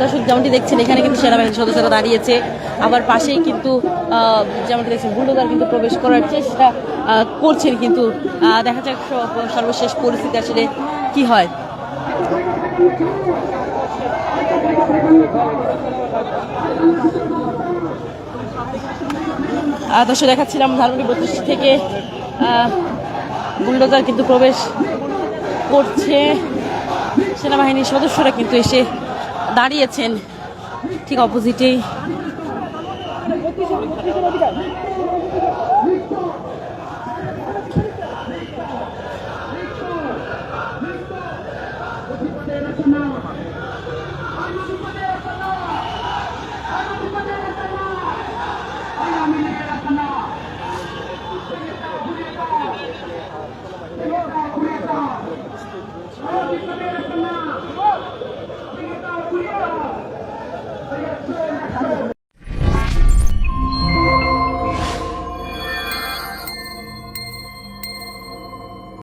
দর্শক, যেমনটি দেখছেন, এখানে কিন্তু সেনাবাহিনীর সদস্যরা দাঁড়িয়েছে। আবার পাশেই কিন্তু যেমনটি দেখছেন, বুলডোজার কিন্তু প্রবেশ করার চেষ্টা করছেন কিন্তু দেখা যাক সর্বশেষ পরিস্থিতি আসলে কি হয়। দর্শক দেখাচ্ছিলাম ধানমন্ডি বত্রিশ থেকে বুলডোজার কিন্তু প্রবেশ করছে। সেনাবাহিনীর সদস্যরা কিন্তু এসে দাঁড়িয়েছেন ঠিক অপোজিটেই।